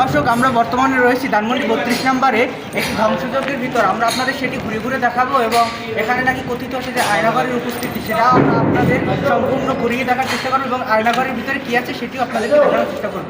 দর্শক আমরা বর্তমানে রয়েছি ধানমন্ডি বত্রিশ নম্বরে একটি ধ্বংসযজ্ঞের ভিতর। আমরা আপনাদের সেটি ঘুরে ঘুরে দেখাবো এবং এখানে নাকি কথিত আছে যে আয়নাঘরের উপস্থিতি, সেটা আমরা আপনাদের সম্পূর্ণ ঘুরিয়ে দেখার চেষ্টা করব এবং আয়নাঘরের ভিতরে কী আছে সেটিও আপনাদেরকে দেখানোর চেষ্টা করব।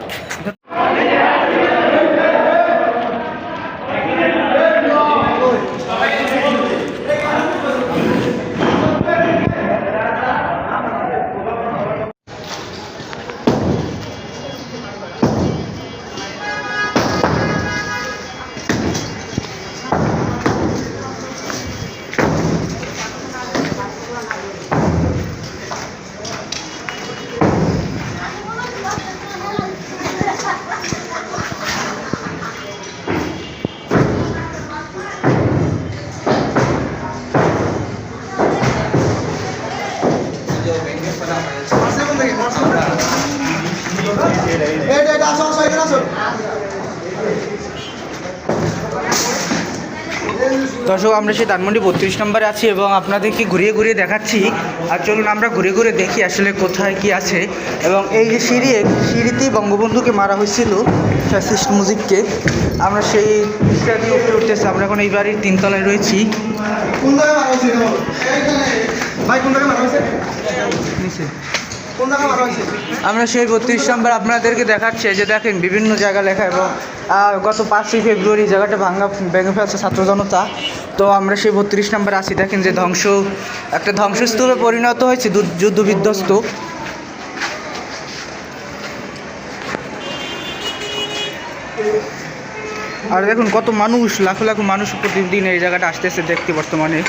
দর্শক, আমরা সেই ধানমন্ডি বত্রিশ নম্বরে আছি এবং আপনাদেরকে ঘুরিয়ে ঘুরিয়ে দেখাচ্ছি। আর চলুন আমরা ঘুরে ঘুরে দেখি আসলে কোথায় কি আছে। এবং এই যে সিঁড়ি, সিঁড়িতেই বঙ্গবন্ধুকে মারা হয়েছিল ফ্যাসিস্ট মুজিবকে। আমরা সেই উপরে উঠতেছি, আমরা এখন এই বাড়ির তিনতলায় রয়েছি। ভাই কোন জায়গায় মারা হয়েছে? নিচে। আমরা সেই বত্রিশ নম্বর আপনাদেরকে দেখাচ্ছি যে দেখেন বিভিন্ন জায়গা লেখা এবং গত পাঁচই ফেব্রুয়ারি জায়গাটা ভাঙ্গা ভেঙে ফেলছে ছাত্র জনতা। তো আমরা সেই বত্রিশ নম্বর আছি। দেখেন যে ধ্বংস একটা ধ্বংসস্তূপে পরিণত হয়েছে যুদ্ধ বিধ্বস্ত আর দেখুন কত মানুষ লাখো লাখো মানুষ প্রতিদিন এই জায়গাটা আসতেছে দেখতে বর্তমানে।